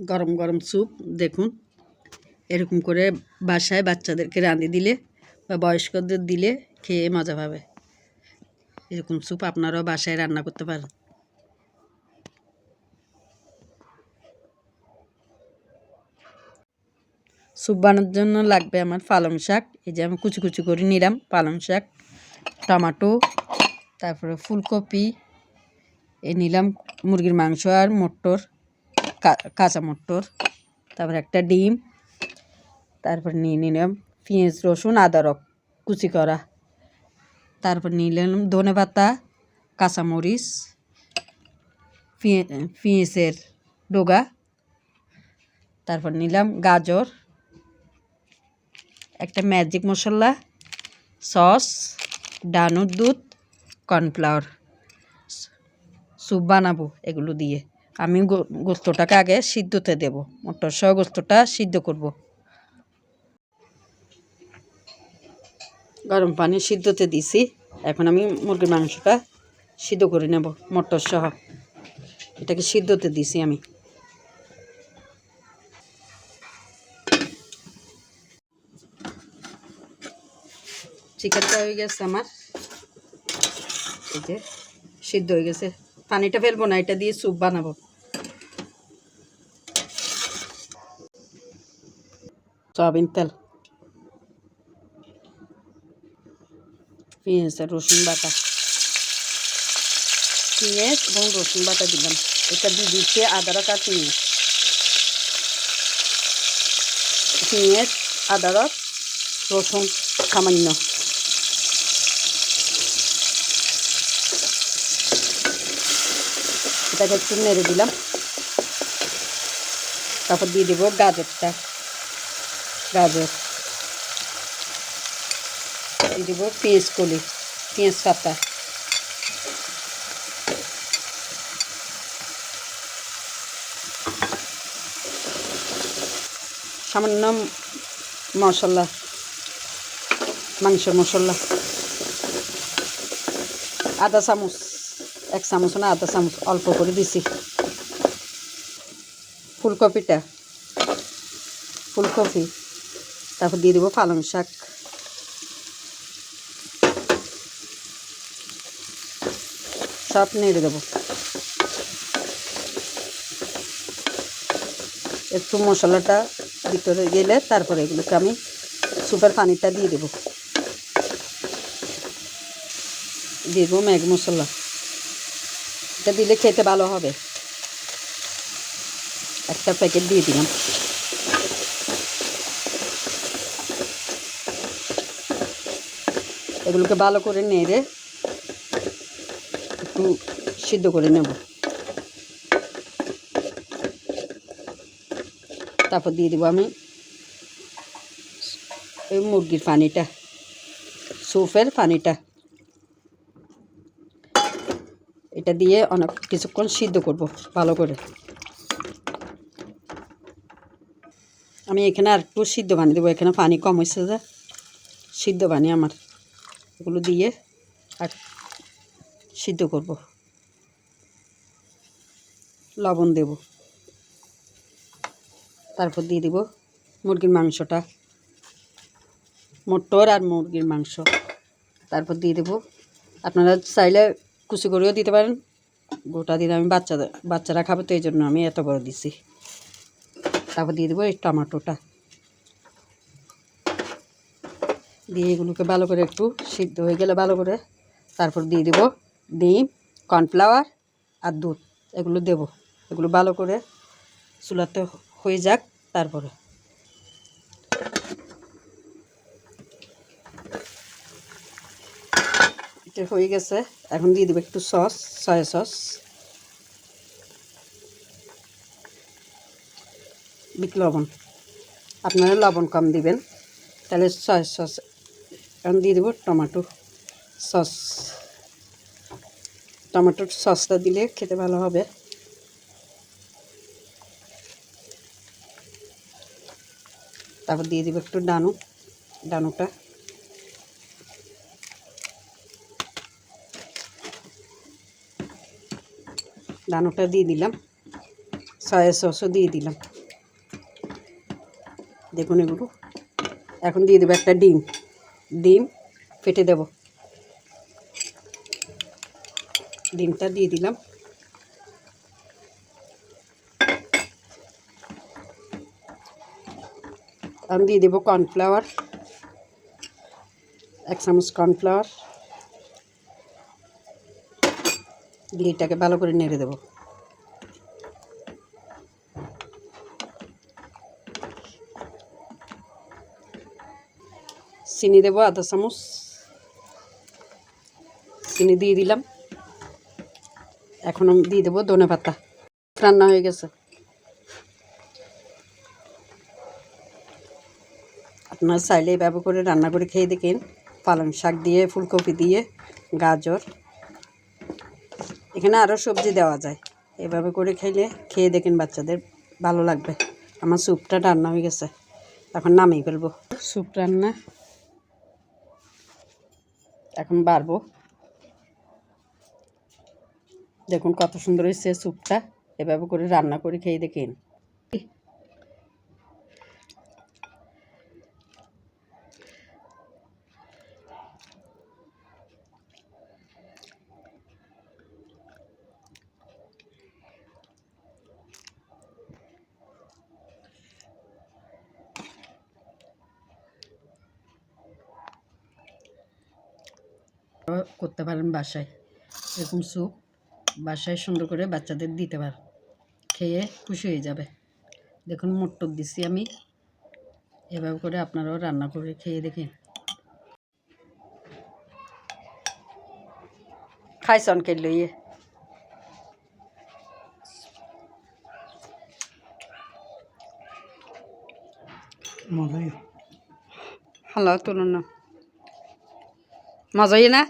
গরম গরম স্যুপ, দেখুন। এরকম করে বাসায় বাচ্চাদেরকে রাঁধে দিলে বা বয়স্কদের দিলে খেয়ে মজা পাবে। এরকম স্যুপ আপনারাও বাসায় রান্না করতে পারেন। স্যুপ বানানোর জন্য লাগবে আমার পালং শাক। এই যে আমি কুচি কুচি করে নিলাম পালং শাক, টমাটো, তারপরে ফুলকপি, এ নিলাম মুরগির মাংস আর মটর। কাঁচা মটর তারপর একটা ডিম, তারপর নিয়ে নিলাম পেঁয়াজ, রসুন, আদা, রক, কুচি করা। তারপর নিলাম ধনে পাতা, কাঁচামরিচ, পেঁয়া- পেঁয়াজের ডোগা। তারপর নিলাম গাজর, একটা ম্যাজিক মশলা, সস, ডানুর দুধ, কর্নফ্লাওয়ার স্যুপ বানাবো এগুলো দিয়ে। আমি গোস্তটাকে আগে সিদ্ধতে দেব। মটর সহ গোস্তটা সিদ্ধ করব। গরম পানি সিদ্ধতে দিছি। এখন আমি মুরগির মাংসটা সিদ্ধ করে নেব মটর সহ এটাকে সিদ্ধতে দিছি আমি। চিকেনটা হয়ে গেছে আমার। এই যে, সিদ্ধ হয়ে গেছে। পানিটা ফেলব না, এটা দিয়ে স্যুপ বানাবো। সয়াবিন তেল। পেঁয়াজ রসুন বাটা। পেঁয়াজ এবং রসুন বাটা দিলাম। এটা দিয়ে দিচ্ছে আদা রাখা পেঁয়াজ। পেঁয়াজ, আদা রস, রসুন সামান্য। এটাকে একটু নেড়ে দিলাম। তারপর দিয়ে দেবো গাজরটা। গাজর। দিয়ে দেবো পেঁয়াজ কলি, পেঁয়াজ পাতা। সামান্য মশলা মাংস মশলা। আদা চামচ। এক চামচ না আধা চামচ অল্প করে দিছি। ফুলকপিটা, ফুলকপি, তারপর দিয়ে দেবো পালং শাক। সব নেড়ে দেবো। একটু মশলাটা ভিতরে গেলে তারপরে এগুলোকে আমি সুপের পানিটা দিয়ে দেবো। দিয়ে দেবো ম্যাগ মশলা। এটা দিলে খেতে ভালো হবে। একটা প্যাকেট দিয়ে দিলাম। এগুলোকে ভালো করে নেড়ে একটু সিদ্ধ করে নেব। তারপর দিয়ে দেবো আমি এই মুরগির পানিটা স্যুপের পানিটা। এটা দিয়ে অনেক কিছুক্ষণ সিদ্ধ করব, ভালো করে। আমি এখানে আর একটু সিদ্ধ পানি দেবো, এখানে পানি কম হয়েছে যে। সিদ্ধ পানি আমার, এগুলো দিয়ে আর সিদ্ধ করব। লবণ দেব। তারপর দিয়ে দিব মুরগির মাংসটা। মটর আর মুরগির মাংস। তারপর দিয়ে দেবো। আপনারা চাইলে কুচি করেও দিতে পারেন। গোটা দিন আমি বাচ্চাদের বাচ্চারা খাবে, তো এই জন্য আমি এত বড় দিছি। তারপর দিয়ে দেবো এই টমাটোটা। দিয়ে এগুলোকে ভালো করে একটু সিদ্ধ হয়ে গেলে ভালো করে তারপর দিয়ে দেবো ডিম, কর্নফ্লাওয়ার আর দুধ। এগুলো দেব। এগুলো ভালো করে চুলাতে হয়ে যাক তারপরে। এটা হয়ে গেছে। এখন দিয়ে দেবো একটু সস সয়া সস বিট লবণ। আপনারা লবণ কম দিবেন, তাহলে সয়া সস এখন দিয়ে দেবো টমেটো সস। টমেটোর সসটা দিলে খেতে ভালো হবে। তারপর দিয়ে দেবো একটু ডানু, ডানুটা। ডানোটা দিয়ে দিলাম। সয়া সসও দিয়ে দিলাম। দেখুন এগুলো। এখন দিয়ে দেবো একটা ডিম। ডিম ফেটে দেব। ডিমটা দিয়ে দিলাম। আমি দিয়ে দেবো কর্নফ্লাওয়ার এক চামচ কর্নফ্লাওয়ার দিয়ে ভালো করে নেড়ে দেবো। চিনি দেবো আধা চামচ। চিনি দিয়ে দিলাম। এখন দিয়ে দেবো ধনে পাতা। রান্না হয়ে গেছে। আপনার চাইলে এভাবে করে রান্না করে খেয়ে দেখেন। পালং শাক দিয়ে, ফুলকপি দিয়ে, গাজর। এখানে আরও সবজি দেওয়া যায়। এভাবে করে খেলে খেয়ে দেখেন বাচ্চাদের ভালো লাগবে। আমার স্যুপটা রান্না হয়ে গেছে। এখন নামিয়ে ফেলব। স্যুপ রান্না এখন বাড়বো। দেখুন কত সুন্দর হয়েছে স্যুপটা। এভাবে করে রান্না করে খেয়ে দেখেন। করতে পারেন বাসায়। এরকম স্যুপ বাসায় সুন্দর করে বাচ্চাদের দিতে পারেন খেয়ে খুশি হয়ে যাবে। দেখুন মোট্টক দিছি আমি। এভাবে করে আপনারাও রান্না করে খেয়ে দেখেন। খাইছন কে লইয়ে? হ্যালো তুলুন না মজাই না